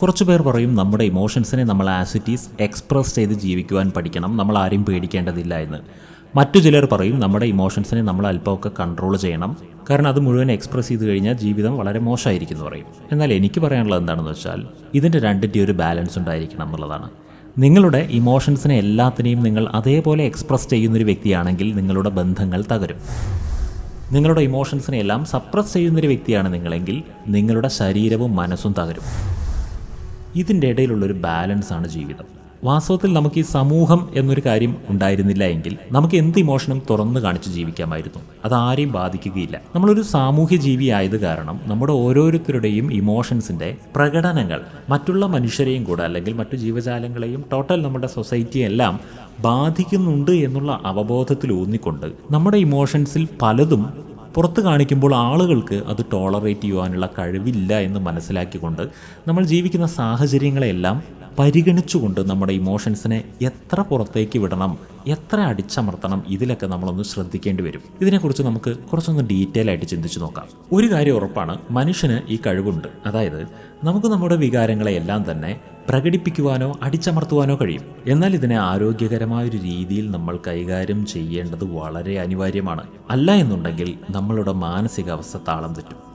കുറച്ചു പേർ പറയും നമ്മുടെ ഇമോഷൻസിനെ നമ്മൾ ആസ് ഇറ്റ് ഈസ് എക്സ്പ്രസ് ചെയ്ത് ജീവിക്കുവാൻ പഠിക്കണം നമ്മൾ ആരെയും പേടിക്കേണ്ടതില്ല എന്ന്. മറ്റു ചിലർ പറയും നമ്മുടെ ഇമോഷൻസിനെ നമ്മൾ അല്പമൊക്കെ കൺട്രോൾ ചെയ്യണം. കാരണം അത് മുഴുവൻ എക്സ്പ്രസ് ചെയ്ത് കഴിഞ്ഞാൽ ജീവിതം വളരെ മോശമായിരിക്കും എന്ന് പറയും. എന്നാൽ എനിക്ക് പറയാനുള്ളത് എന്താണെന്ന് വെച്ചാൽ ഇതിന്റെ രണ്ടിന്റെ ഒരു ബാലൻസ് ഉണ്ടായിരിക്കണം എന്നുള്ളതാണ്. നിങ്ങളുടെ ഇമോഷൻസിനെ എല്ലാത്തിനെയും നിങ്ങൾ അതേപോലെ എക്സ്പ്രസ് ചെയ്യുന്നൊരു വ്യക്തിയാണെങ്കിൽ നിങ്ങളുടെ ബന്ധങ്ങൾ തകരും. നിങ്ങളുടെ ഇമോഷൻസിനെ എല്ലാം സപ്രസ് ചെയ്യുന്നൊരു വ്യക്തിയാണ് നിങ്ങളെങ്കിൽ നിങ്ങളുടെ ശരീരവും മനസ്സും തകരും. ഇതിന്റെ ഇടയിലുള്ളൊരു ബാലൻസാണ് ജീവിതം. വാസ്തവത്തിൽ നമുക്ക് ഈ സമൂഹം എന്നൊരു കാര്യം ഉണ്ടായിരുന്നില്ല എങ്കിൽ നമുക്ക് എന്ത് ഇമോഷനും തുറന്നു കാണിച്ച് ജീവിക്കാമായിരുന്നു. അത് ആരെയും ബാധിക്കുകയില്ല. നമ്മളൊരു സാമൂഹ്യ ജീവി ആയത് കാരണം നമ്മുടെ ഓരോരുത്തരുടെയും ഇമോഷൻസിന്റെ പ്രകടനങ്ങൾ മറ്റുള്ള മനുഷ്യരെയും കൂടെ അല്ലെങ്കിൽ മറ്റു ജീവജാലങ്ങളെയും ടോട്ടൽ നമ്മുടെ സൊസൈറ്റിയെല്ലാം ബാധിക്കുന്നുണ്ട് എന്നുള്ള അവബോധത്തിൽ ഊന്നിക്കൊണ്ട് നമ്മുടെ ഇമോഷൻസിൽ പലതും പുറത്ത് കാണിക്കുമ്പോൾ ആളുകൾക്ക് അത് ടോളറേറ്റ് ചെയ്യുവാനുള്ള കഴിവില്ല എന്ന് മനസ്സിലാക്കിക്കൊണ്ട് നമ്മൾ ജീവിക്കുന്ന സാഹചര്യങ്ങളെല്ലാം പരിഗണിച്ചുകൊണ്ട് നമ്മുടെ ഇമോഷൻസിനെ എത്ര പുറത്തേക്ക് വിടണം എത്ര അടിച്ചമർത്തണം ഇതിലൊക്കെ നമ്മളൊന്ന് ശ്രദ്ധിക്കേണ്ടി വരും. ഇതിനെക്കുറിച്ച് നമുക്ക് കുറച്ചൊന്ന് ഡീറ്റെയിൽ ആയിട്ട് ചിന്തിച്ചു നോക്കാം. ഒരു കാര്യം ഉറപ്പാണ് മനുഷ്യന് ഈ കഴിവുണ്ട്. അതായത് നമുക്ക് നമ്മുടെ വികാരങ്ങളെ എല്ലാം തന്നെ പ്രകടിപ്പിക്കുവാനോ അടിച്ചമർത്തുവാനോ കഴിയും. എന്നാൽ ഇതിനെ ആരോഗ്യകരമായ ഒരു രീതിയിൽ നമ്മൾ കൈകാര്യം ചെയ്യേണ്ടത് വളരെ അനിവാര്യമാണ്. അല്ല എന്നുണ്ടെങ്കിൽ നമ്മളുടെ മാനസികാവസ്ഥ താളം തെറ്റും.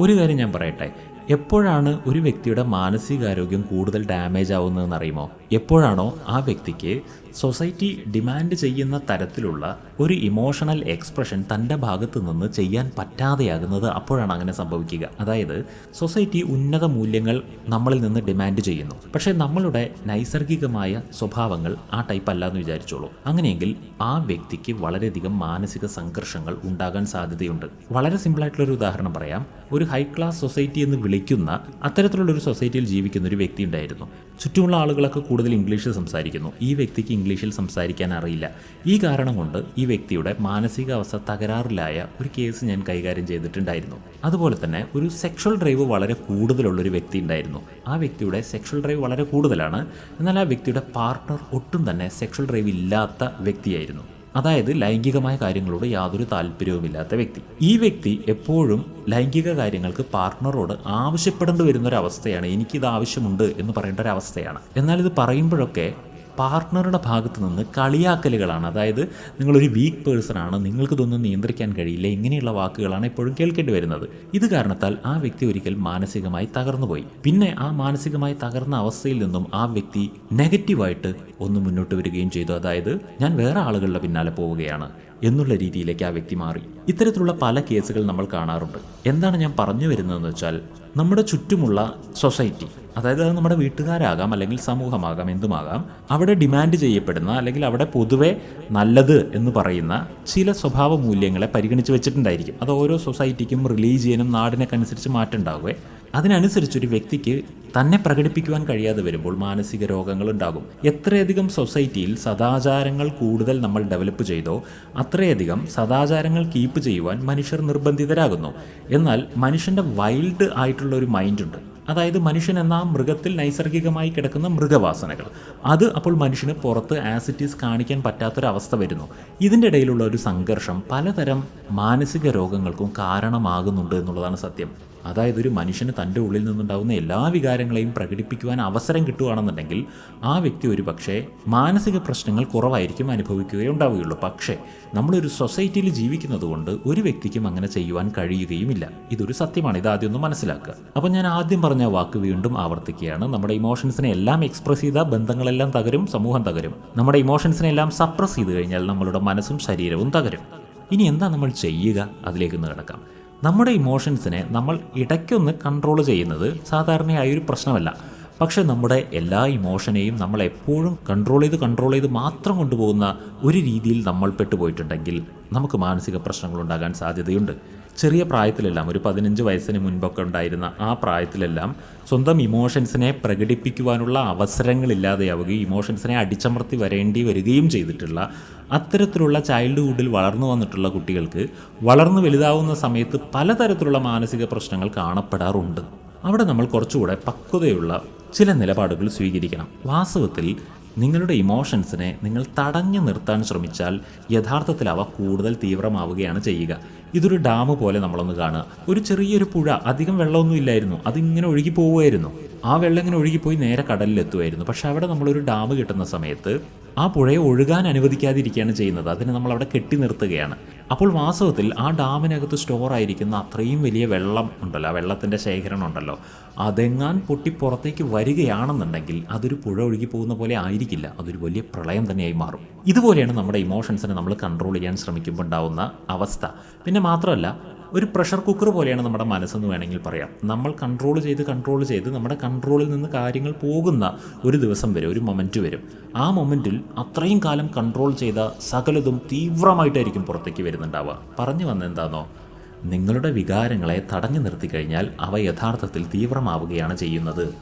ഒരു കാര്യം ഞാൻ പറയട്ടെ എപ്പോഴാണ് ഒരു വ്യക്തിയുടെ മാനസികാരോഗ്യം കൂടുതൽ ഡാമേജ് ആവുന്നതെന്ന് അറിയുമോ? എപ്പോഴാണോ ആ വ്യക്തിക്ക് സൊസൈറ്റി ഡിമാൻഡ് ചെയ്യുന്ന തരത്തിലുള്ള ഒരു ഇമോഷണൽ എക്സ്പ്രഷൻ തന്റെ ഭാഗത്തു നിന്ന് ചെയ്യാൻ പറ്റാതെയാകുന്നത് അപ്പോഴാണ് അങ്ങനെ സംഭവിക്കുക. അതായത് സൊസൈറ്റി ഉന്നത മൂല്യങ്ങൾ നമ്മളിൽ നിന്ന് ഡിമാൻഡ് ചെയ്യുന്നു. പക്ഷേ നമ്മളുടെ നൈസർഗികമായ സ്വഭാവങ്ങൾ ആ ടൈപ്പ് അല്ല എന്ന് വിചാരിച്ചോളൂ. അങ്ങനെയെങ്കിൽ ആ വ്യക്തിക്ക് വളരെയധികം മാനസിക സംഘർഷങ്ങൾ ഉണ്ടാകാൻ സാധ്യതയുണ്ട്. വളരെ സിമ്പിളായിട്ടുള്ള ഒരു ഉദാഹരണം പറയാം. ഒരു ഹൈ ക്ലാസ് സൊസൈറ്റി എന്ന് വിളിക്കുന്ന അത്തരത്തിലുള്ള ഒരു സൊസൈറ്റിയിൽ ജീവിക്കുന്ന ഒരു വ്യക്തി ഉണ്ടായിരുന്നു. ചുറ്റുമുള്ള ആളുകളൊക്കെ കൂടുതൽ ഇംഗ്ലീഷിൽ സംസാരിക്കുന്നു. ഈ വ്യക്തിക്ക് ഇംഗ്ലീഷിൽ സംസാരിക്കാൻ അറിയില്ല. ഈ കാരണം കൊണ്ട് ഈ വ്യക്തിയുടെ മാനസികാവസ്ഥ തകരാറിലായ ഒരു കേസ് ഞാൻ കൈകാര്യം ചെയ്തിട്ടുണ്ടായിരുന്നു. അതുപോലെ തന്നെ ഒരു സെക്ഷൽ ഡ്രൈവ് വളരെ കൂടുതലുള്ളൊരു വ്യക്തി ഉണ്ടായിരുന്നു. ആ വ്യക്തിയുടെ സെക്ഷൽ ഡ്രൈവ് വളരെ കൂടുതലാണ്. എന്നാൽ ആ വ്യക്തിയുടെ പാർട്ട്ണർ ഒട്ടും തന്നെ സെക്ഷൽ ഡ്രൈവ് ഇല്ലാത്ത വ്യക്തിയായിരുന്നു. അതായത് ലൈംഗികമായ കാര്യങ്ങളോട് യാതൊരു താല്പര്യവുമില്ലാത്ത വ്യക്തി. ഈ വ്യക്തി എപ്പോഴും ലൈംഗിക കാര്യങ്ങൾക്ക് പാർട്ട്ണറോട് ആവശ്യപ്പെടേണ്ടി വരുന്ന ഒരു അവസ്ഥയാണ്. എനിക്കിത് ആവശ്യമുണ്ട് എന്ന് പറയേണ്ട ഒരു അവസ്ഥയാണ്. എന്നാൽ ഇത് പറയുമ്പോഴൊക്കെ പാർട്ട്ണറുടെ ഭാഗത്ത് നിന്ന് കളിയാക്കലുകളാണ്. അതായത് നിങ്ങളൊരു വീക്ക് പേഴ്സൺ ആണ്. നിങ്ങൾക്ക് ഇതൊന്നും നിയന്ത്രിക്കാൻ കഴിയില്ല. ഇങ്ങനെയുള്ള വാക്കുകളാണ് എപ്പോഴും കേൾക്കേണ്ടി വരുന്നത്. ഇത് കാരണത്താൽ ആ വ്യക്തി ഒരിക്കൽ മാനസികമായി തകർന്നുപോയി. പിന്നെ ആ മാനസികമായി തകർന്ന അവസ്ഥയിൽ നിന്നും ആ വ്യക്തി നെഗറ്റീവായിട്ട് ഒന്ന് മുന്നോട്ട് വരികയും ചെയ്തു. അതായത് ഞാൻ വേറെ ആളുകളുടെ പിന്നാലെ പോവുകയാണ്. എന്നുള്ള രീതിയിലേക്ക് ആ വ്യക്തി മാറി. ഇത്തരത്തിലുള്ള പല കേസുകൾ നമ്മൾ കാണാറുണ്ട്. എന്താണ് ഞാൻ പറഞ്ഞു വരുന്നതെന്ന് വെച്ചാൽ നമ്മുടെ ചുറ്റുമുള്ള സൊസൈറ്റി അതായത് അത് നമ്മുടെ വീട്ടുകാരാകാം അല്ലെങ്കിൽ സമൂഹമാകാം എന്തുമാകാം അവിടെ ഡിമാൻഡ് ചെയ്യപ്പെടുന്ന അല്ലെങ്കിൽ അവിടെ പൊതുവെ നല്ലത് എന്ന് പറയുന്ന ചില സ്വഭാവ മൂല്യങ്ങളെ പരിഗണിച്ച് വെച്ചിട്ടുണ്ടായിരിക്കും. അത് ഓരോ സൊസൈറ്റിക്കും റിലീജിയനും നാടിനൊക്കെ അനുസരിച്ച് മാറ്റം ഉണ്ടാവുകയെ അതിനനുസരിച്ച് ഒരു വ്യക്തിക്ക് തന്നെ പ്രകടിപ്പിക്കുവാൻ കഴിയാതെ വരുമ്പോൾ മാനസിക രോഗങ്ങൾ ഉണ്ടാകും എത്രയധികം സൊസൈറ്റിയിൽ സദാചാരങ്ങൾ കൂടുതൽ നമ്മൾ ഡെവലപ്പ് ചെയ്തോ അത്രയധികം സദാചാരങ്ങൾ കീപ്പ് ചെയ്യുവാൻ മനുഷ്യർ നിർബന്ധിതരാകുന്നു. എന്നാൽ മനുഷ്യന്റെ വൈൽഡ് ആയിട്ടുള്ള ഒരു മൈൻഡുണ്ട്. അതായത് മനുഷ്യൻ എന്ന മൃഗത്തിൽ നൈസർഗികമായി കിടക്കുന്ന മൃഗവാസനകൾ. അത് അപ്പോൾ മനുഷ്യന് പുറത്ത് ആസിറ്റീസ് കാണിക്കാൻ പറ്റാത്തൊരവസ്ഥ വരുന്നു. ഇതിന്റെ ഇടയിലുള്ള ഒരു സംഘർഷം പലതരം മാനസിക രോഗങ്ങൾക്കും കാരണമാകുന്നുണ്ട് എന്നുള്ളതാണ് സത്യം. അതായത് ഒരു മനുഷ്യന് തന്റെ ഉള്ളിൽ നിന്നുണ്ടാകുന്ന എല്ലാ വികാരങ്ങളെയും പ്രകടിപ്പിക്കുവാൻ അവസരം കിട്ടുകയാണെന്നുണ്ടെങ്കിൽ ആ വ്യക്തി ഒരു പക്ഷേ മാനസിക പ്രശ്നങ്ങൾ കുറവായിരിക്കും അനുഭവിക്കുകയേ അനുഭവിക്കുകയുണ്ടാവുകയുള്ളൂ പക്ഷേ നമ്മളൊരു സൊസൈറ്റിയിൽ ജീവിക്കുന്നതുകൊണ്ട് ഒരു വ്യക്തിക്കും അങ്ങനെ ചെയ്യുവാൻ കഴിയുകയുമില്ല. ഇതൊരു സത്യമാണ്. ഇത് ആദ്യം ഒന്ന് മനസ്സിലാക്കുക. അപ്പോൾ ഞാൻ ആദ്യം പറഞ്ഞ വാക്ക് വീണ്ടും ആവർത്തിക്കുകയാണ്. നമ്മുടെ ഇമോഷൻസിനെ എല്ലാം എക്സ്പ്രസ് ചെയ്ത ബന്ധങ്ങളെല്ലാം തകരും സമൂഹം തകരും. നമ്മുടെ ഇമോഷൻസിനെ എല്ലാം സപ്രസ് ചെയ്ത് കഴിഞ്ഞാൽ നമ്മളുടെ മനസ്സും ശരീരവും തകരും. ഇനി എന്താ നമ്മൾ ചെയ്യുക? അതിലേക്ക് ഒന്ന് കിടക്കാം. നമ്മുടെ ഇമോഷൻസിനെ നമ്മൾ ഇടയ്ക്കൊന്ന് കൺട്രോൾ ചെയ്യുന്നത് സാധാരണയായ ഒരു പ്രശ്നമല്ല. പക്ഷെ നമ്മുടെ എല്ലാ ഇമോഷനെയും നമ്മൾ എപ്പോഴും കൺട്രോൾ ചെയ്ത് കൺട്രോൾ ചെയ്ത് മാത്രം കൊണ്ടുപോകുന്ന ഒരു രീതിയിൽ നമ്മൾ പെട്ടുപോയിട്ടുണ്ടെങ്കിൽ നമുക്ക് മാനസിക പ്രശ്നങ്ങൾ ഉണ്ടാകാൻ സാധ്യതയുണ്ട്. ചെറിയ പ്രായത്തിലെല്ലാം ഒരു പതിനഞ്ച് വയസ്സിന് മുൻപൊക്കെ ഉണ്ടായിരുന്ന ആ പ്രായത്തിലെല്ലാം സ്വന്തം ഇമോഷൻസിനെ പ്രകടിപ്പിക്കുവാനുള്ള അവസരങ്ങളില്ലാതെയാവുകയും ഇമോഷൻസിനെ അടിച്ചമർത്തി വരേണ്ടി വരികയും ചെയ്തിട്ടുള്ള അത്തരത്തിലുള്ള ചൈൽഡ്ഹുഡിൽ വളർന്നു വന്നിട്ടുള്ള കുട്ടികൾക്ക് വളർന്നു വലുതാവുന്ന സമയത്ത് പലതരത്തിലുള്ള മാനസിക പ്രശ്നങ്ങൾ കാണപ്പെടാറുണ്ട്. അവിടെ നമ്മൾ കുറച്ചുകൂടെ പക്വതയുള്ള ചില നിലപാടുകൾ സ്വീകരിക്കണം. വാസ്തവത്തിൽ നിങ്ങളുടെ ഇമോഷൻസിനെ നിങ്ങൾ തടഞ്ഞു നിർത്താൻ ശ്രമിച്ചാൽ യഥാർത്ഥത്തിൽ അവ കൂടുതൽ തീവ്രമാവുകയാണ് ചെയ്യുക. ഇതൊരു ഡാം പോലെ നമ്മളൊന്ന് കാണുക. ഒരു ചെറിയൊരു പുഴ അധികം വെള്ളമൊന്നും ഇല്ലായിരുന്നു. അതിങ്ങനെ ഒഴുകി പോവുമായിരുന്നു. ആ വെള്ളം ഇങ്ങനെ ഒഴുകിപ്പോയി നേരെ കടലിലെത്തുമായിരുന്നു. പക്ഷേ അവിടെ നമ്മളൊരു ഡാം കിട്ടുന്ന സമയത്ത് ആ പുഴയെ ഒഴുകാൻ അനുവദിക്കാതിരിക്കുകയാണ് ചെയ്യുന്നത്. അതിനെ നമ്മൾ അവിടെ കെട്ടി നിർത്തുകയാണ്. അപ്പോൾ വാസ്തവത്തിൽ ആ ഡാമിനകത്ത് സ്റ്റോർ ആയിരിക്കുന്ന അത്രയും വലിയ വെള്ളം ഉണ്ടല്ലോ ആ വെള്ളത്തിന്റെ ശേഖരണം ഉണ്ടല്ലോ അതെങ്ങാൻ പൊട്ടി പുറത്തേക്ക് വരികയാണെന്നുണ്ടെങ്കിൽ അതൊരു പുഴ ഒഴുകി പോകുന്ന പോലെ ആയിരിക്കില്ല. അതൊരു വലിയ പ്രളയം തന്നെയായി മാറും. ഇതുപോലെയാണ് നമ്മുടെ ഇമോഷൻസിനെ നമ്മൾ കൺട്രോൾ ചെയ്യാൻ ശ്രമിക്കുമ്പോൾ ഉണ്ടാവുന്ന അവസ്ഥ. പിന്നെ മാത്രമല്ല ഒരു പ്രഷർ കുക്കർ പോലെയാണ് നമ്മുടെ മനസ്സെന്ന് വേണമെങ്കിൽ പറയാം. നമ്മൾ കൺട്രോൾ ചെയ്ത് കൺട്രോൾ ചെയ്ത് നമ്മുടെ കൺട്രോളിൽ നിന്ന് കാര്യങ്ങൾ പോകുന്ന ഒരു ദിവസം വരും ഒരു മൊമെന്റ് വരും. ആ മൊമെന്റിൽ അത്രയും കാലം കൺട്രോൾ ചെയ്ത സകലതും തീവ്രമായിട്ടായിരിക്കും പുറത്തേക്ക് വരുന്നുണ്ടാവുക. പറഞ്ഞു വന്നെന്താണോ നിങ്ങളുടെ വികാരങ്ങളെ തടഞ്ഞു നിർത്തി കഴിഞ്ഞാൽ അവ യഥാർത്ഥത്തിൽ തീവ്രമാവുകയാണ് ചെയ്യുന്നത്.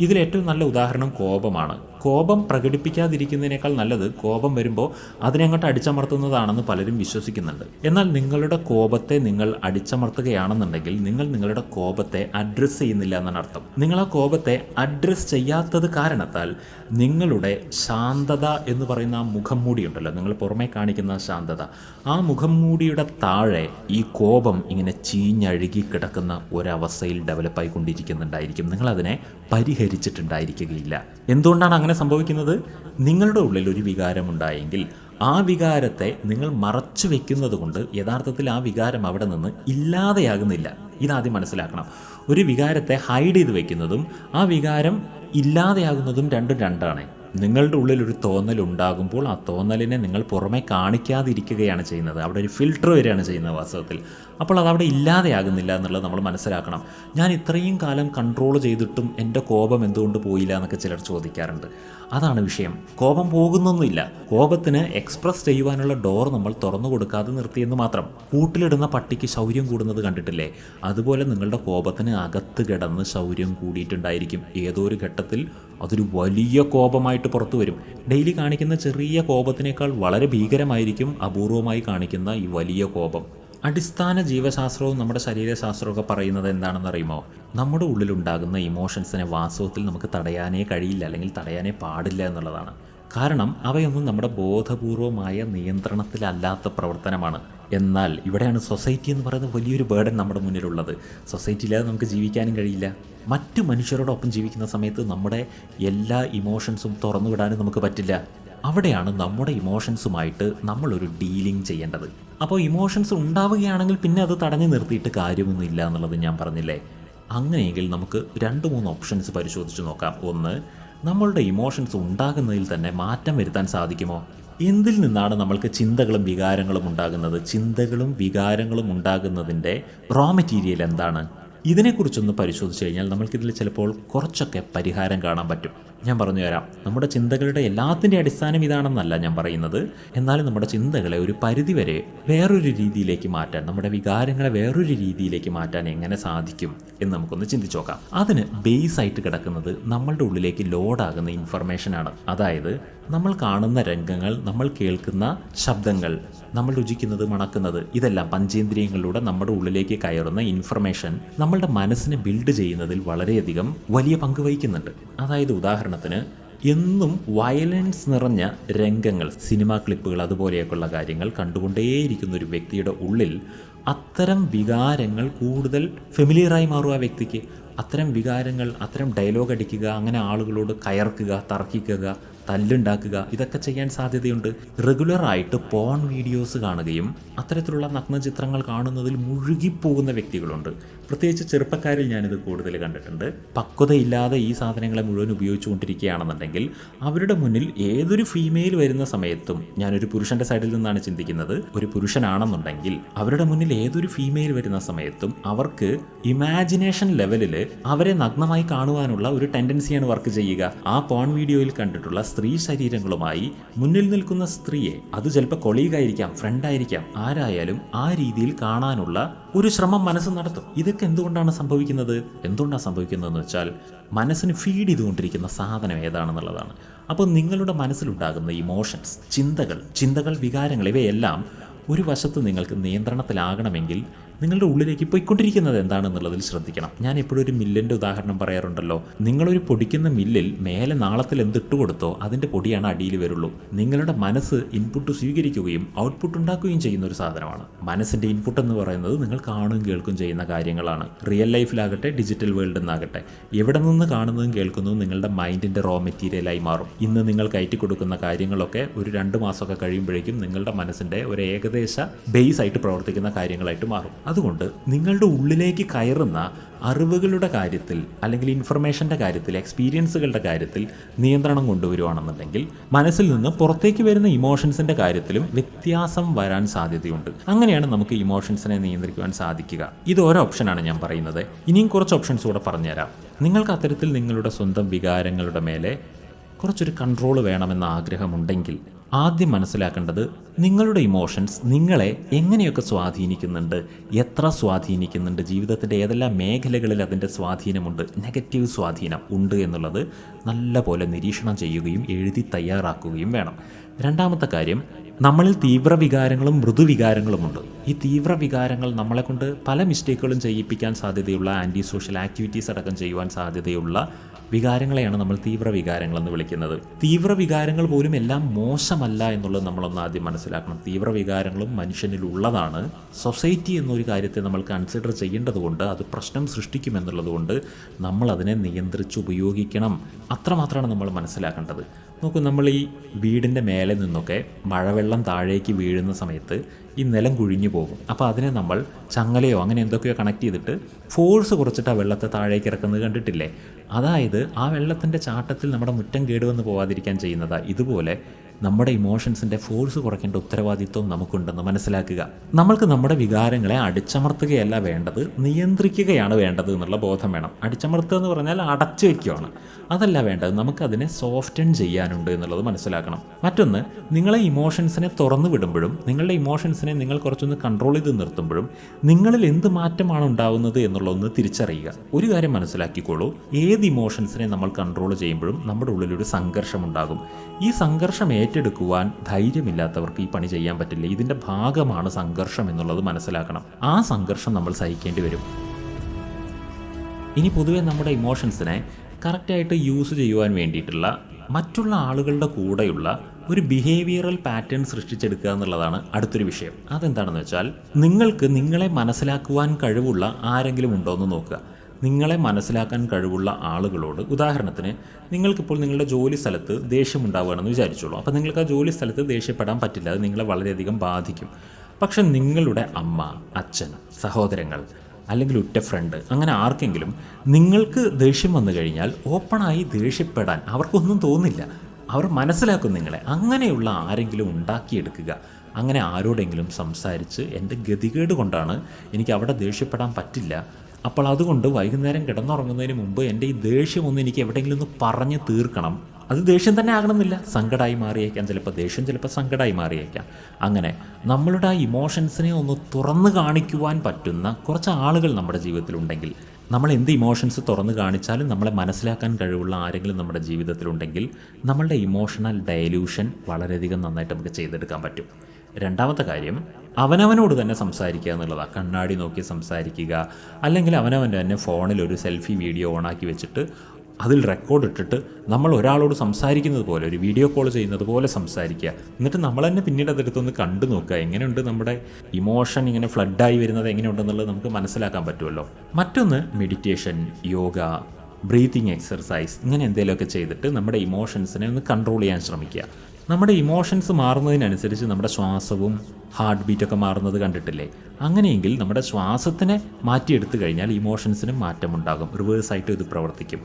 ഇതിൽ ഏറ്റവും നല്ല ഉദാഹരണം കോപമാണ്. കോപം പ്രകടിപ്പിക്കാതിരിക്കുന്നതിനേക്കാൾ നല്ലത് കോപം വരുമ്പോൾ അതിനങ്ങോട്ട് അടിച്ചമർത്തുന്നതാണെന്ന് പലരും വിശ്വസിക്കുന്നുണ്ട്. എന്നാൽ നിങ്ങളുടെ കോപത്തെ നിങ്ങൾ അടിച്ചമർത്തുകയാണെന്നുണ്ടെങ്കിൽ നിങ്ങൾ നിങ്ങളുടെ കോപത്തെ അഡ്രസ്സ് ചെയ്യുന്നില്ല എന്നാണ് അർത്ഥം. നിങ്ങൾ ആ കോപത്തെ അഡ്രസ്സ് ചെയ്യാത്തത് കാരണത്താൽ നിങ്ങളുടെ ശാന്തത എന്ന് പറയുന്ന ആ മുഖം മൂടിയുണ്ടല്ലോ. നിങ്ങൾ പുറമേ കാണിക്കുന്ന ശാന്തത. ആ മുഖം മൂടിയുടെ താഴെ ഈ കോപം ഇങ്ങനെ ചീഞ്ഞഴുകി കിടക്കുന്ന ഒരവസ്ഥയിൽ ഡെവലപ്പായിക്കൊണ്ടിരിക്കുന്നുണ്ടായിരിക്കും നിങ്ങളതിനെ പരിഹരിച്ചിട്ടുണ്ടായിരിക്കുകയില്ല. എന്തുകൊണ്ടാണ് അങ്ങനെ സംഭവിക്കുന്നത്? നിങ്ങളുടെ ഉള്ളിൽ ഒരു വികാരമുണ്ടായെങ്കിൽ ആ വികാരത്തെ നിങ്ങൾ മറച്ചു വെക്കുന്നത് കൊണ്ട് യഥാർത്ഥത്തിൽ ആ വികാരം അവിടെ നിന്ന് ഇല്ലാതെയാകുന്നില്ല. ഇതാദ്യം മനസ്സിലാക്കണം. ഒരു വികാരത്തെ ഹൈഡ് ചെയ്ത് വെക്കുന്നതും ആ വികാരം ഇല്ലാതെയാകുന്നതും രണ്ടും രണ്ടാണ്. നിങ്ങളുടെ ഉള്ളിൽ ഒരു തോന്നൽ ഉണ്ടാകുമ്പോൾ ആ തോന്നലിനെ നിങ്ങൾ പുറമെ കാണിക്കാതിരിക്കുകയാണ് ചെയ്യുന്നത്. അവിടെ ഒരു ഫിൽട്ടർ വരികയാണ് ചെയ്യുന്നത് വാസ്തവത്തിൽ. അപ്പോൾ അത് അവിടെ ഇല്ലാതെയാകുന്നില്ല എന്നുള്ളത് നമ്മൾ മനസ്സിലാക്കണം. ഞാൻ ഇത്രയും കാലം കൺട്രോൾ ചെയ്തിട്ടും എന്റെ കോപം എന്തുകൊണ്ട് പോയില്ല എന്നൊക്കെ ചിലർ ചോദിക്കാറുണ്ട്. അതാണ് വിഷയം. കോപം പോകുന്നൊന്നുമില്ല. കോപത്തിന് എക്സ്പ്രസ് ചെയ്യുവാനുള്ള ഡോർ നമ്മൾ തുറന്നു കൊടുക്കാതെ നിർത്തിയെന്ന് മാത്രം. കൂട്ടിലിടുന്ന പട്ടിക്ക് ശൗര്യം കൂടുന്നത് കണ്ടിട്ടില്ലേ? അതുപോലെ നിങ്ങളുടെ കോപത്തിന് അകത്ത് കിടന്ന് ശൗര്യം കൂടിയിട്ടുണ്ടായിരിക്കും. ഏതോ ഒരു ഘട്ടത്തിൽ അതൊരു വലിയ കോപമായിട്ട് പുറത്തു വരും. ഡെയിലി കാണിക്കുന്ന ചെറിയ കോപത്തിനേക്കാൾ വളരെ ഭീകരമായിരിക്കും അപൂർവമായി കാണിക്കുന്ന ഈ വലിയ കോപം. അടിസ്ഥാന ജീവശാസ്ത്രവും നമ്മുടെ ശരീരശാസ്ത്രവും ഒക്കെ പറയുന്നത് എന്താണെന്ന് അറിയുമോ? നമ്മുടെ ഉള്ളിലുണ്ടാകുന്ന ഇമോഷൻസിനെ വാസ്തവത്തിൽ നമുക്ക് തടയാനേ കഴിയില്ല അല്ലെങ്കിൽ തടയാനേ പാടില്ല എന്നുള്ളതാണ്. കാരണം അവയൊന്നും നമ്മുടെ ബോധപൂർവമായ നിയന്ത്രണത്തിലല്ലാത്ത പ്രവർത്തനമാണ്. എന്നാൽ ഇവിടെയാണ് സൊസൈറ്റി എന്ന് പറയുന്ന വലിയൊരു ബേർഡൻ നമ്മുടെ മുന്നിലുള്ളത്. സൊസൈറ്റി ഇല്ലാതെ നമുക്ക് ജീവിക്കാനും കഴിയില്ല. മറ്റു മനുഷ്യരോടൊപ്പം ജീവിക്കുന്ന സമയത്ത് നമ്മുടെ എല്ലാ ഇമോഷൻസും തുറന്നു വിടാനും നമുക്ക് പറ്റില്ല. അവിടെയാണ് നമ്മുടെ ഇമോഷൻസുമായിട്ട് നമ്മളൊരു ഡീലിംഗ് ചെയ്യേണ്ടത്. അപ്പോൾ ഇമോഷൻസ് ഉണ്ടാവുകയാണെങ്കിൽ പിന്നെ അത് തടഞ്ഞു നിർത്തിയിട്ട് കാര്യമൊന്നുമില്ല എന്നുള്ളത് ഞാൻ പറഞ്ഞില്ലേ? അങ്ങനെയെങ്കിൽ നമുക്ക് രണ്ട് മൂന്ന് ഓപ്ഷൻസ് പരിശോധിച്ച് നോക്കാം. ഒന്ന് നമ്മളുടെ ഇമോഷൻസ് ഉണ്ടാകുന്നതിൽ തന്നെ മാറ്റം വരുത്താൻ സാധിക്കുമോ? എന്തിൽ നിന്നാണ് നമ്മൾക്ക് ചിന്തകളും വികാരങ്ങളും ഉണ്ടാകുന്നത്? ചിന്തകളും വികാരങ്ങളും ഉണ്ടാകുന്നതിന്റെ റോ മെറ്റീരിയൽ എന്താണ്? ഇതിനെക്കുറിച്ചൊന്ന് പരിശോധിച്ച് കഴിഞ്ഞാൽ നമ്മൾക്കിതിൽ ചിലപ്പോൾ കുറച്ചൊക്കെ പരിഹാരം കാണാൻ പറ്റും. ഞാൻ പറഞ്ഞു തരാം. നമ്മുടെ ചിന്തകളുടെ എല്ലാത്തിന്റെ അടിസ്ഥാനം ഇതാണെന്നല്ല ഞാൻ പറയുന്നത്. എന്നാലും നമ്മുടെ ചിന്തകളെ ഒരു പരിധിവരെ വേറൊരു രീതിയിലേക്ക് മാറ്റാൻ നമ്മുടെ വികാരങ്ങളെ വേറൊരു രീതിയിലേക്ക് മാറ്റാൻ എങ്ങനെ സാധിക്കും എന്ന് നമുക്കൊന്ന് ചിന്തിച്ചു നോക്കാം. അതിന് ബേസ് ആയിട്ട് കിടക്കുന്നത് നമ്മളുടെ ഉള്ളിലേക്ക് ലോഡാകുന്ന ഇൻഫർമേഷനാണ് അതായത് നമ്മൾ കാണുന്ന രംഗങ്ങൾ നമ്മൾ കേൾക്കുന്ന ശബ്ദങ്ങൾ നമ്മൾ രുചിക്കുന്നത് മണക്കുന്നത് ഇതെല്ലാം പഞ്ചേന്ദ്രിയങ്ങളിലൂടെ നമ്മുടെ ഉള്ളിലേക്ക് കയറുന്ന ഇൻഫർമേഷൻ നമ്മളുടെ മനസ്സിനെ ബിൽഡ് ചെയ്യുന്നതിൽ വളരെയധികം വലിയ പങ്ക് വഹിക്കുന്നുണ്ട്. അതായത് ഉദാഹരണത്തിന് എന്നും വയലൻസ് നിറഞ്ഞ രംഗങ്ങൾ സിനിമാ ക്ലിപ്പുകൾ അതുപോലെയൊക്കെയുള്ള കാര്യങ്ങൾ കണ്ടുകൊണ്ടേയിരിക്കുന്ന ഒരു വ്യക്തിയുടെ ഉള്ളിൽ അത്തരം വികാരങ്ങൾ കൂടുതൽ ഫെമിലിയറായി മാറും ആ വ്യക്തിക്ക്. അത്തരം വികാരങ്ങൾ അത്തരം ഡയലോഗ് അടിക്കുക അങ്ങനെ ആളുകളോട് കയർക്കുക തർക്കിക്കുക തല്ലുണ്ടാക്കുക. ഇതൊക്കെ ചെയ്യാൻ സാധ്യതയുണ്ട്. റെഗുലറായിട്ട് പോൺ വീഡിയോസ് കാണുകയും അത്തരത്തിലുള്ള നഗ്ന ചിത്രങ്ങൾ കാണുന്നതിൽ മുഴുകിപ്പോകുന്ന വ്യക്തികളുണ്ട്. പ്രത്യേകിച്ച് ചെറുപ്പക്കാരിൽ ഞാനിത് കൂടുതൽ കണ്ടിട്ടുണ്ട്. പക്വതയില്ലാതെ ഈ സാധനങ്ങളെ മുഴുവൻ ഉപയോഗിച്ചുകൊണ്ടിരിക്കുകയാണെന്നുണ്ടെങ്കിൽ അവരുടെ മുന്നിൽ ഏതൊരു ഫീമെയിൽ വരുന്ന സമയത്തും ഞാനൊരു പുരുഷന്റെ സൈഡിൽ നിന്നാണ് ചിന്തിക്കുന്നത്. ഒരു പുരുഷനാണെന്നുണ്ടെങ്കിൽ അവരുടെ മുന്നിൽ ഏതൊരു ഫീമെയിൽ വരുന്ന സമയത്തും അവർക്ക് ഇമാജിനേഷൻ ലെവലിൽ അവരെ നഗ്നമായി കാണുവാനുള്ള ഒരു ടെൻഡൻസിയാണ് വർക്ക് ചെയ്യുക. ആ പോൺ വീഡിയോയിൽ കണ്ടിട്ടുള്ള സ്ത്രീ ശരീരങ്ങളുമായി മുന്നിൽ നിൽക്കുന്ന സ്ത്രീയെ അത് ചിലപ്പോൾ കൊളീഗായിരിക്കാം ഫ്രണ്ടായിരിക്കാം ആരായാലും ആ രീതിയിൽ കാണാനുള്ള ഒരു ശ്രമം മനസ്സ് നടത്തും. ഇതൊക്കെ എന്തുകൊണ്ടാണ് സംഭവിക്കുന്നത്? എന്തുകൊണ്ടാണ് സംഭവിക്കുന്നതെന്ന് വെച്ചാൽ മനസ്സിന് ഫീഡ് ചെയ്തുകൊണ്ടിരിക്കുന്ന സാധനം ഏതാണെന്നുള്ളതാണ്. അപ്പോൾ നിങ്ങളുടെ മനസ്സിലുണ്ടാകുന്ന ഇമോഷൻസ് ചിന്തകൾ ചിന്തകൾ വികാരങ്ങൾ ഇവയെല്ലാം ഒരു വശത്ത് നിങ്ങൾക്ക് നിയന്ത്രണത്തിലാകണമെങ്കിൽ നിങ്ങളുടെ ഉള്ളിലേക്ക് പോയിക്കൊണ്ടിരിക്കുന്നത് എന്താണെന്നുള്ളതിൽ ശ്രദ്ധിക്കണം. ഞാൻ എപ്പോഴും ഒരു മില്ലിന്റെ ഉദാഹരണം പറയാറുണ്ടല്ലോ. നിങ്ങളൊരു പൊടിക്കുന്ന മില്ലിൽ മേലെ നാളത്തിൽ എന്തിട്ട് കൊടുത്തോ അതിന്റെ പൊടിയാണ് അടിയിൽ വരുള്ളൂ. നിങ്ങളുടെ മനസ്സ് ഇൻപുട്ട് സ്വീകരിക്കുകയും ഔട്ട്പുട്ട് ഉണ്ടാക്കുകയും ചെയ്യുന്ന ഒരു സാധനമാണ്. മനസ്സിന്റെ ഇൻപുട്ട് എന്ന് പറയുന്നത് നിങ്ങൾ കാണുകയും കേൾക്കുകയും ചെയ്യുന്ന കാര്യങ്ങളാണ്. റിയൽ ലൈഫിലാകട്ടെ ഡിജിറ്റൽ വേൾഡ് എന്നാകട്ടെ. എവിടെ നിന്ന് കാണുന്നതും കേൾക്കുന്നതും നിങ്ങളുടെ മൈൻഡിന്റെ റോ മെറ്റീരിയലായി മാറും. ഇന്ന് നിങ്ങൾ കയറ്റി കൊടുക്കുന്ന കാര്യങ്ങളൊക്കെ ഒരു രണ്ട് മാസമൊക്കെ കഴിയുമ്പോഴേക്കും നിങ്ങളുടെ മനസ്സിന്റെ ഒരു ഏകദേശ ബേസ് ആയിട്ട് പ്രവർത്തിക്കുന്ന കാര്യങ്ങളായിട്ട് മാറും. അതുകൊണ്ട് നിങ്ങളുടെ ഉള്ളിലേക്ക് കയറുന്ന അറിവുകളുടെ കാര്യത്തിൽ അല്ലെങ്കിൽ ഇൻഫർമേഷന്റെ കാര്യത്തിൽ എക്സ്പീരിയൻസുകളുടെ കാര്യത്തിൽ നിയന്ത്രണം കൊണ്ടുവരുവാണെന്നുണ്ടെങ്കിൽ മനസ്സിൽ നിന്ന് പുറത്തേക്ക് വരുന്ന ഇമോഷൻസിന്റെ കാര്യത്തിലും വ്യത്യാസം വരാൻ സാധ്യതയുണ്ട്. അങ്ങനെയാണ് നമുക്ക് ഇമോഷൻസിനെ നിയന്ത്രിക്കുവാൻ സാധിക്കുക. ഇത് ഓരോ ഓപ്ഷനാണ് ഞാൻ പറയുന്നത്. ഇനിയും കുറച്ച് ഓപ്ഷൻസ് കൂടെ പറഞ്ഞുതരാം. നിങ്ങൾക്ക് അത്തരത്തിൽ നിങ്ങളുടെ സ്വന്തം വികാരങ്ങളുടെ മേലെ കുറച്ചൊരു കൺട്രോൾ വേണമെന്ന ആഗ്രഹമുണ്ടെങ്കിൽ ആദ്യം മനസ്സിലാക്കേണ്ടത് നിങ്ങളുടെ ഇമോഷൻസ് നിങ്ങളെ എങ്ങനെയൊക്കെ സ്വാധീനിക്കുന്നുണ്ട് എത്ര സ്വാധീനിക്കുന്നുണ്ട് ജീവിതത്തിന്റെ ഏതെല്ലാം മേഖലകളിൽ അതിന്റെ സ്വാധീനമുണ്ട് നെഗറ്റീവ് സ്വാധീനം ഉണ്ട് എന്നുള്ളത് നല്ലപോലെ നിരീക്ഷണം ചെയ്യുകയും എഴുതി തയ്യാറാക്കുകയും വേണം. രണ്ടാമത്തെ കാര്യം നമ്മളിൽ തീവ്രവികാരങ്ങളും മൃദുവികാരങ്ങളുമുണ്ട്. ഈ തീവ്രവികാരങ്ങൾ നമ്മളെക്കൊണ്ട് നമ്മളെ കൊണ്ട് പല മിസ്റ്റേക്കുകളും ചെയ്യിപ്പിക്കാൻ സാധ്യതയുള്ള ആന്റി സോഷ്യൽ ആക്ടിവിറ്റീസ് അടക്കം ചെയ്യുവാൻ സാധ്യതയുള്ള വികാരങ്ങളെയാണ് നമ്മൾ തീവ്ര വികാരങ്ങൾ എന്ന് വിളിക്കുന്നത്. തീവ്ര വികാരങ്ങൾ പോലും എല്ലാം മോശമല്ല എന്നുള്ളത് നമ്മളൊന്ന് ആദ്യം മനസ്സിലാക്കണം. തീവ്ര വികാരങ്ങളും മനുഷ്യനിൽ ഉള്ളതാണ് സൊസൈറ്റി എന്നൊരു കാര്യത്തെ നമ്മൾ കൺസിഡർ ചെയ്യേണ്ടതുകൊണ്ട് അത് പ്രശ്നം സൃഷ്ടിക്കുമെന്നുള്ളതുകൊണ്ട് നമ്മൾ അതിനെ നിയന്ത്രിച്ച് ഉപയോഗിക്കണം. അത്രമാത്രമാണ് നമ്മൾ മനസ്സിലാക്കേണ്ടത്. നോക്കൂ നമ്മൾ ഈ വീടിന്റെ മേലെ നിന്നൊക്കെ മഴവെള്ളം താഴേക്ക് വീഴുന്ന സമയത്ത് ഈ നിലം കുഴിഞ്ഞു പോകും. അപ്പോൾ അതിനെ നമ്മൾ ചങ്ങലയോ അങ്ങനെ എന്തൊക്കെയോ കണക്ട് ചെയ്തിട്ട് ഫോഴ്സ് കുറച്ചിട്ട് ആ വെള്ളത്തെ താഴേക്ക് ഇറക്കുന്നത് കണ്ടിട്ടില്ലേ? അതായത് ആ വെള്ളത്തിന്റെ ചാട്ടത്തിൽ നമ്മുടെ മുറ്റം കേടുവന്ന് പോവാതിരിക്കാൻ ചെയ്യുന്നതാണ് ഇതുപോലെ നമ്മുടെ ഇമോഷൻസിന്റെ ഫോഴ്സ് കുറയ്ക്കേണ്ട ഉത്തരവാദിത്വം നമുക്കുണ്ടെന്ന് മനസ്സിലാക്കുക. നമ്മൾക്ക് നമ്മുടെ വികാരങ്ങളെ അടിച്ചമർത്തുകയല്ല വേണ്ടത് നിയന്ത്രിക്കുകയാണ് വേണ്ടത് എന്നുള്ള ബോധം വേണം. അടിച്ചമർത്തുക എന്ന് പറഞ്ഞാൽ അടച്ചു വയ്ക്കുകയാണ്. അതല്ല വേണ്ടത് നമുക്കതിനെ സോഫ്റ്റൻ ചെയ്യാനുണ്ട് എന്നുള്ളത് മനസ്സിലാക്കണം. മറ്റൊന്ന് നിങ്ങളെ ഇമോഷൻസിനെ തുറന്നു വിടുമ്പോഴും നിങ്ങളുടെ ഇമോഷൻസിനെ നിങ്ങൾ കുറച്ചൊന്ന് കൺട്രോൾ ചെയ്ത് നിർത്തുമ്പോഴും നിങ്ങളിൽ എന്ത് മാറ്റമാണ് ഉണ്ടാവുന്നത് എന്നുള്ളതൊന്ന് തിരിച്ചറിയുക. ഒരു കാര്യം മനസ്സിലാക്കിക്കോളൂ ഏത് ഇമോഷൻസിനെ നമ്മൾ കൺട്രോൾ ചെയ്യുമ്പോഴും നമ്മുടെ ഉള്ളിലൊരു സംഘർഷം ഉണ്ടാകും. ഈ സംഘർഷം ഏറ്റെടുക്കുവാൻ ധൈര്യമില്ലാത്തവർക്ക് ഈ പണി ചെയ്യാൻ പറ്റില്ല. ഇതിന്റെ ഭാഗമാണ് സംഘർഷം എന്നുള്ളത് മനസ്സിലാക്കണം. ആ സംഘർഷം നമ്മൾ സഹിക്കേണ്ടി വരും. ഇനി പൊതുവേ നമ്മുടെ ഇമോഷൻസിനെ കറക്റ്റായിട്ട് യൂസ് ചെയ്യുവാൻ വേണ്ടിയിട്ടുള്ള മറ്റുള്ള ആളുകളുടെ കൂടെയുള്ള ഒരു ബിഹേവിയറൽ പാറ്റേൺ സൃഷ്ടിച്ചെടുക്കുക എന്നുള്ളതാണ് അടുത്തൊരു വിഷയം. അതെന്താണെന്ന് വെച്ചാൽ നിങ്ങൾക്ക് നിങ്ങളെ മനസ്സിലാക്കുവാൻ കഴിവുള്ള ആരെങ്കിലും ഉണ്ടോ എന്ന് നോക്കുക. നിങ്ങളെ മനസ്സിലാക്കാൻ കഴിവുള്ള ആളുകളോട് ഉദാഹരണത്തിന് നിങ്ങൾക്കിപ്പോൾ നിങ്ങളുടെ ജോലി സ്ഥലത്ത് ദേഷ്യമുണ്ടാവുകയാണെന്ന് വിചാരിച്ചോളൂ. അപ്പോൾ നിങ്ങൾക്ക് ആ ജോലി സ്ഥലത്ത് ദേഷ്യപ്പെടാൻ പറ്റില്ല അത് നിങ്ങളെ വളരെയധികം ബാധിക്കും. പക്ഷെ നിങ്ങളുടെ അമ്മ അച്ഛൻ സഹോദരങ്ങൾ അല്ലെങ്കിൽ ഉറ്റ ഫ്രണ്ട് അങ്ങനെ ആർക്കെങ്കിലും നിങ്ങൾക്ക് ദേഷ്യം വന്നു കഴിഞ്ഞാൽ ഓപ്പണായി ദേഷ്യപ്പെടാൻ അവർക്കൊന്നും തോന്നില്ല. അവർ മനസ്സിലാക്കും നിങ്ങളെ. അങ്ങനെയുള്ള ആരെങ്കിലും ഉണ്ടാക്കിയെടുക്കുക. അങ്ങനെ ആരോടെങ്കിലും സംസാരിച്ച് എന്റെ ഗതികേട് കൊണ്ടാണ് എനിക്ക് അവിടെ ദേഷ്യപ്പെടാൻ പറ്റില്ല. അപ്പോൾ അതുകൊണ്ട് വൈകുന്നേരം കിടന്നുറങ്ങുന്നതിന് മുമ്പ് എന്റെ ഈ ദേഷ്യം ഒന്ന് എനിക്ക് എവിടെയെങ്കിലും ഒന്ന് പറഞ്ഞ് തീർക്കണം. അത് ദേഷ്യം തന്നെ ആകണമെന്നില്ല. സങ്കടമായി മാറിയേക്കാം. ചിലപ്പോൾ ദേഷ്യം ചിലപ്പോൾ സങ്കടമായി മാറിയേക്കാം. അങ്ങനെ നമ്മളുടെ ആ ഇമോഷൻസിനെ ഒന്ന് തുറന്നു കാണിക്കുവാൻ പറ്റുന്ന കുറച്ച് ആളുകൾ നമ്മുടെ ജീവിതത്തിലുണ്ടെങ്കിൽ നമ്മൾ എന്ത് ഇമോഷൻസ് തുറന്നു കാണിച്ചാലും നമ്മളെ മനസ്സിലാക്കാൻ കഴിവുള്ള ആരെങ്കിലും നമ്മുടെ ജീവിതത്തിലുണ്ടെങ്കിൽ നമ്മളുടെ ഇമോഷണൽ ഡയലൂഷൻ വളരെയധികം നന്നായിട്ട് നമുക്ക് ചെയ്തെടുക്കാൻ പറ്റും. രണ്ടാമത്തെ കാര്യം അവനവനോട് തന്നെ സംസാരിക്കുക എന്നുള്ളതാണ് കണ്ണാടി നോക്കി സംസാരിക്കുക. അല്ലെങ്കിൽ അവനവന്റെ തന്നെ ഫോണിൽ ഒരു സെൽഫി വീഡിയോ ഓണാക്കി വെച്ചിട്ട് അതിൽ റെക്കോർഡ് ഇട്ടിട്ട് നമ്മൾ ഒരാളോട് സംസാരിക്കുന്നത് പോലെ ഒരു വീഡിയോ കോൾ ചെയ്യുന്നത് പോലെ സംസാരിക്കുക. എന്നിട്ട് നമ്മൾ തന്നെ പിന്നീട് അതെടുത്തൊന്ന് കണ്ടു നോക്കുക. എങ്ങനെയുണ്ട് നമ്മുടെ ഇമോഷൻ ഇങ്ങനെ ഫ്ലഡായി വരുന്നത്? എങ്ങനെയുണ്ടെന്നുള്ളത് നമുക്ക് മനസ്സിലാക്കാൻ പറ്റുമല്ലോ. മറ്റൊന്ന് മെഡിറ്റേഷൻ യോഗ ബ്രീത്തിങ് എക്സർസൈസ് ഇങ്ങനെ എന്തെങ്കിലുമൊക്കെ ചെയ്തിട്ട് നമ്മുടെ ഇമോഷൻസിനെ ഒന്ന് കൺട്രോൾ ചെയ്യാൻ ശ്രമിക്കുക. നമ്മുടെ ഇമോഷൻസ് മാറുന്നതിനനുസരിച്ച് നമ്മുടെ ശ്വാസവും ഹാർട്ട് ബീറ്റൊക്കെ മാറുന്നത് കണ്ടിട്ടില്ലേ? അങ്ങനെയെങ്കിൽ നമ്മുടെ ശ്വാസത്തിനെ മാറ്റിയെടുത്തു കഴിഞ്ഞാൽ ഇമോഷൻസിനും മാറ്റമുണ്ടാകും. റിവേഴ്സായിട്ട് ഇത് പ്രവർത്തിക്കും.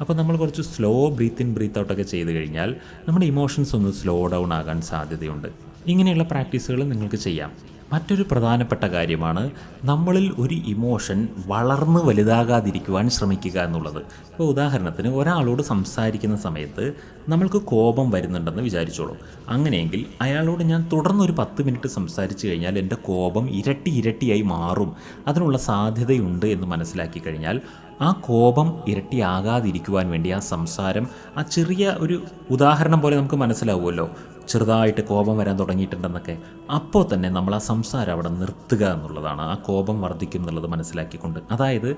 അപ്പോൾ നമ്മൾ കുറച്ച് സ്ലോ ബ്രീത്ത് ഇൻ ബ്രീത്ത് ഔട്ടൊക്കെ ചെയ്ത് കഴിഞ്ഞാൽ നമ്മുടെ ഇമോഷൻസ് ഒന്ന് സ്ലോ ഡൗൺ ആകാൻ സാധ്യതയുണ്ട്. ഇങ്ങനെയുള്ള പ്രാക്ടീസുകൾ നിങ്ങൾക്ക് ചെയ്യാം. മറ്റൊരു പ്രധാനപ്പെട്ട കാര്യമാണ് നമ്മളിൽ ഒരു ഇമോഷൻ വളർന്ന് വലുതാകാതിരിക്കുവാൻ ശ്രമിക്കുക എന്നുള്ളത്. ഇപ്പോൾ ഉദാഹരണത്തിന് ഒരാളോട് സംസാരിക്കുന്ന സമയത്ത് നമ്മൾക്ക് കോപം വരുന്നുണ്ടെന്ന് വിചാരിച്ചോളൂ. അങ്ങനെയെങ്കിൽ അയാളോട് ഞാൻ തുടർന്നൊരു പത്ത് മിനിറ്റ് സംസാരിച്ചു കഴിഞ്ഞാൽ എന്റെ കോപം ഇരട്ടി ഇരട്ടിയായി മാറും. അതിനുള്ള സാധ്യതയുണ്ട് എന്ന് മനസ്സിലാക്കി കഴിഞ്ഞാൽ ആ കോപം ഇരട്ടിയാകാതിരിക്കുവാൻ വേണ്ടി ആ സംസാരം ആ ചെറിയ ഒരു ഉദാഹരണം പോലെ നമുക്ക് മനസ്സിലാവുമല്ലോ. ചെറുതായിട്ട് കോപം വരാൻ തുടങ്ങിയിട്ടുണ്ടെന്നൊക്കെ അപ്പോൾ തന്നെ നമ്മൾ ആ സംസാരം അവിടെ നിർത്തുക എന്നുള്ളതാണ് ആ കോപം വർദ്ധിക്കും എന്നുള്ളത് മനസ്സിലാക്കിക്കൊണ്ട്. അതായത്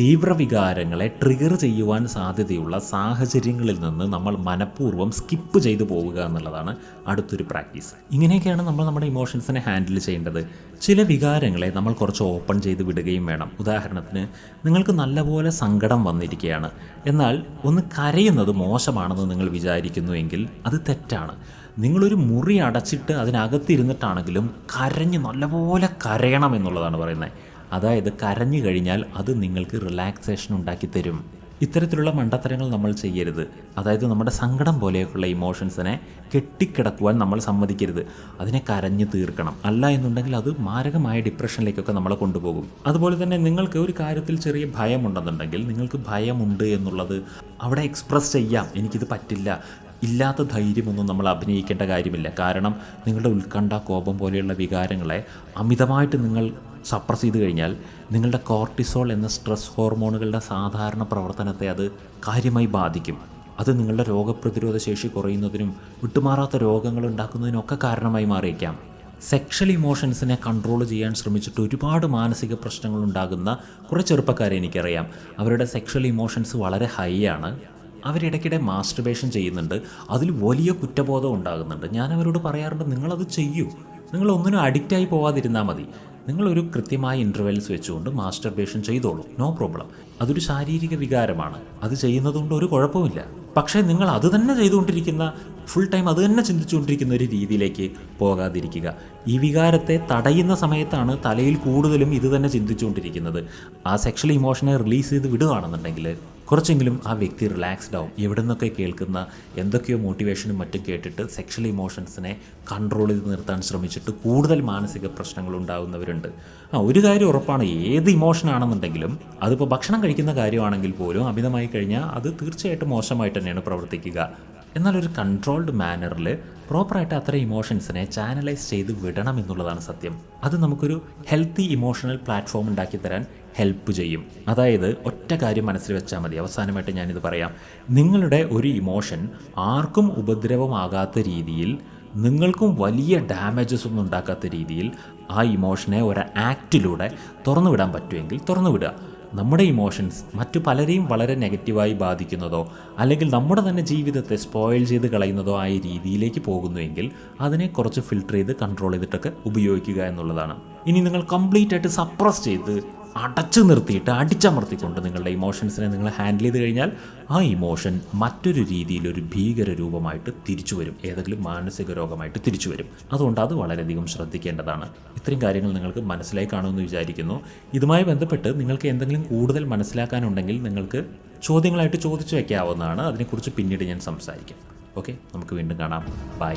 തീവ്രവികാരങ്ങളെ ട്രിഗർ ചെയ്യുവാൻ സാധ്യതയുള്ള സാഹചര്യങ്ങളിൽ നിന്ന് നമ്മൾ മനഃപൂർവം സ്കിപ്പ് ചെയ്തു പോവുക എന്നുള്ളതാണ് അടുത്തൊരു പ്രാക്ടീസ് ഇങ്ങനെയൊക്കെയാണ് നമ്മൾ നമ്മുടെ ഇമോഷൻസിനെ ഹാൻഡിൽ ചെയ്യേണ്ടത്. ചില വികാരങ്ങളെ നമ്മൾ കുറച്ച് ഓപ്പൺ ചെയ്ത് വിടുകയും വേണം. ഉദാഹരണത്തിന് നിങ്ങൾക്ക് നല്ലപോലെ സങ്കടം വന്നിരിക്കുകയാണ്. എന്നാൽ ഒന്ന് കരയുന്നത് മോശമാണെന്ന് നിങ്ങൾ വിചാരിക്കുന്നുവെങ്കിൽ അത് തെറ്റാണ്. നിങ്ങളൊരു മുറി അടച്ചിട്ട് അതിനകത്തിരുന്നിട്ടാണെങ്കിലും കരഞ്ഞ് നല്ലപോലെ കരയണം എന്നുള്ളതാണ് പറയുന്നത്. അതായത് കരഞ്ഞു കഴിഞ്ഞാൽ അത് നിങ്ങൾക്ക് റിലാക്സേഷൻ ഉണ്ടാക്കി തരും. ഇത്തരത്തിലുള്ള മണ്ടത്തരങ്ങൾ നമ്മൾ ചെയ്യരുത്. അതായത് നമ്മുടെ സങ്കടം പോലെയൊക്കെയുള്ള ഇമോഷൻസിനെ കെട്ടിക്കിടക്കുവാൻ നമ്മൾ സമ്മതിക്കരുത്. അതിനെ കരഞ്ഞു തീർക്കണം. അല്ല എന്നുണ്ടെങ്കിൽ അത് മാരകമായ ഡിപ്രഷനിലേക്കൊക്കെ നമ്മളെ കൊണ്ടുപോകും. അതുപോലെ തന്നെ നിങ്ങൾക്ക് ഒരു കാര്യത്തിൽ ചെറിയ ഭയമുണ്ടെന്നുണ്ടെങ്കിൽ നിങ്ങൾക്ക് ഭയമുണ്ട് എന്നുള്ളത് അവിടെ എക്സ്പ്രസ് ചെയ്യാം. എനിക്കിത് പറ്റില്ല. ഇല്ലാത്ത ധൈര്യമൊന്നും നമ്മൾ അഭിനയിക്കേണ്ട കാര്യമില്ല. കാരണം നിങ്ങളുടെ ഉത്കണ്ഠ കോപം പോലെയുള്ള വികാരങ്ങളെ അമിതമായിട്ട് നിങ്ങൾ സപ്രസ് ചെയ്ത് കഴിഞ്ഞാൽ നിങ്ങളുടെ കോർട്ടിസോൾ എന്ന സ്ട്രെസ് ഹോർമോണുകളുടെ സാധാരണ പ്രവർത്തനത്തെ അത് കാര്യമായി ബാധിക്കും. അത് നിങ്ങളുടെ രോഗപ്രതിരോധ ശേഷി കുറയുന്നതിനും വിട്ടുമാറാത്ത രോഗങ്ങൾ ഉണ്ടാക്കുന്നതിനൊക്കെ കാരണമായി മാറിയേക്കാം. സെക്ഷൽ ഇമോഷൻസിനെ കൺട്രോൾ ചെയ്യാൻ ശ്രമിച്ചിട്ട് ഒരുപാട് മാനസിക പ്രശ്നങ്ങൾ ഉണ്ടാകുന്ന കുറേ ചെറുപ്പക്കാരെ എനിക്കറിയാം. അവരുടെ സെക്ഷൽ ഇമോഷൻസ് വളരെ ഹൈ ആണ്. അവരിടയ്ക്കിടെ മാസ്റ്റർബേഷൻ ചെയ്യുന്നുണ്ട്. അതിൽ വലിയ കുറ്റബോധം ഉണ്ടാകുന്നുണ്ട്. ഞാൻ അവരോട് പറയാറുണ്ട് നിങ്ങളത് ചെയ്യൂ. നിങ്ങൾ ഒന്നിനും അഡിക്റ്റായി പോവാതിരുന്നാൽ മതി. നിങ്ങളൊരു കൃത്യമായ ഇന്റർവെൽസ് വെച്ചുകൊണ്ട് മാസ്റ്റർബേഷൻ ചെയ്തോളൂ. നോ പ്രോബ്ലം അതൊരു ശാരീരിക വികാരമാണ്. അത് ചെയ്യുന്നതുകൊണ്ട് ഒരു കുഴപ്പമില്ല പക്ഷേ നിങ്ങൾ അത് തന്നെ ചെയ്തുകൊണ്ടിരിക്കുന്ന ഫുൾ ടൈം അത് തന്നെ ചിന്തിച്ചുകൊണ്ടിരിക്കുന്ന ഒരു രീതിയിലേക്ക് പോകാതിരിക്കുക. ഈ വികാരത്തെ തടയുന്ന സമയത്താണ് തലയിൽ കൂടുതലും ഇത് തന്നെ ചിന്തിച്ചുകൊണ്ടിരിക്കുന്നത്. ആ സെക്ഷൽ ഇമോഷനെ റിലീസ് ചെയ്ത് വിടുകയാണെന്നുണ്ടെങ്കിൽ കുറച്ചെങ്കിലും ആ വ്യക്തി റിലാക്സ്ഡ് ആവും. എവിടെ നിന്നൊക്കെ കേൾക്കുന്ന എന്തൊക്കെയോ മോട്ടിവേഷനും മറ്റും കേട്ടിട്ട് സെക്ഷൽ ഇമോഷൻസിനെ കൺട്രോൾ ചെയ്ത് നിർത്താൻ ശ്രമിച്ചിട്ട് കൂടുതൽ മാനസിക പ്രശ്നങ്ങൾ ഉണ്ടാകുന്നവരുണ്ട് ആ ഒരു കാര്യം ഉറപ്പാണ് ഏത് ഇമോഷനാണെന്നുണ്ടെങ്കിലും അതിപ്പോൾ ഭക്ഷണം കഴിക്കുന്ന കാര്യമാണെങ്കിൽ പോലും അമിതമായി കഴിഞ്ഞാൽ അത് തീർച്ചയായിട്ടും മോശമായിട്ട് തന്നെയാണ് പ്രവർത്തിക്കുക. എന്നാൽ ഒരു കൺട്രോൾഡ് മാനറിൽ പ്രോപ്പറായിട്ട് അത്ര ഇമോഷൻസിനെ ചാനലൈസ് ചെയ്ത് വിടണം എന്നുള്ളതാണ് സത്യം. അത് നമുക്കൊരു ഹെൽത്തി ഇമോഷണൽ പ്ലാറ്റ്ഫോം ഉണ്ടാക്കി തരാൻ ഹെൽപ്പ് ചെയ്യും. അതായത് ഒറ്റ കാര്യം മനസ്സിൽ വെച്ചാൽ മതി. അവസാനമായിട്ട് ഞാനിത് പറയാം. നിങ്ങളുടെ ഒരു ഇമോഷൻ ആർക്കും ഉപദ്രവമാകാത്ത രീതിയിൽ നിങ്ങൾക്കും വലിയ ഡാമേജസ് ഒന്നും ഉണ്ടാക്കാത്ത രീതിയിൽ ആ ഇമോഷനെ ഒരു ആക്റ്റിലൂടെ തുറന്നു വിടാൻ പറ്റുമെങ്കിൽ തുറന്നു വിടുക. നമ്മുടെ ഇമോഷൻസ് മറ്റു പലരെയും വളരെ നെഗറ്റീവായി ബാധിക്കുന്നതോ അല്ലെങ്കിൽ നമ്മുടെ തന്നെ ജീവിതത്തെ സ്പോയിൽ ചെയ്ത് കളയുന്നതോ ആയ രീതിയിലേക്ക് പോകുന്നുവെങ്കിൽ അതിനെ കുറച്ച് ഫിൽട്ടർ ചെയ്ത് കൺട്രോൾ ചെയ്തിട്ടൊക്കെ ഉപയോഗിക്കുക എന്നുള്ളതാണ്. ഇനി നിങ്ങൾ കംപ്ലീറ്റ് ആയിട്ട് സപ്രസ് ചെയ്ത് അടച്ചു നിർത്തിയിട്ട് അടിച്ചമർത്തിക്കൊണ്ട് നിങ്ങളുടെ ഇമോഷൻസിനെ നിങ്ങൾ ഹാൻഡിൽ ചെയ്ത് കഴിഞ്ഞാൽ ആ ഇമോഷൻ മറ്റൊരു രീതിയിൽ ഒരു ഭീകര രൂപമായിട്ട് തിരിച്ചു വരും. ഏതെങ്കിലും മാനസിക രോഗമായിട്ട് തിരിച്ചു വരും. അതുകൊണ്ട് അത് വളരെയധികം ശ്രദ്ധിക്കേണ്ടതാണ്. ഇത്രയും കാര്യങ്ങൾ നിങ്ങൾക്ക് മനസ്സിലായി കാണുമെന്ന് വിചാരിക്കുന്നു. ഇതുമായി ബന്ധപ്പെട്ട് നിങ്ങൾക്ക് എന്തെങ്കിലും കൂടുതൽ മനസ്സിലാക്കാനുണ്ടെങ്കിൽ നിങ്ങൾക്ക് ചോദ്യങ്ങളായിട്ട് ചോദിച്ചു വയ്ക്കാവുന്നതാണ് അതിനെക്കുറിച്ച് പിന്നീട് ഞാൻ സംസാരിക്കാം. ഓക്കെ? നമുക്ക് വീണ്ടും കാണാം. ബൈ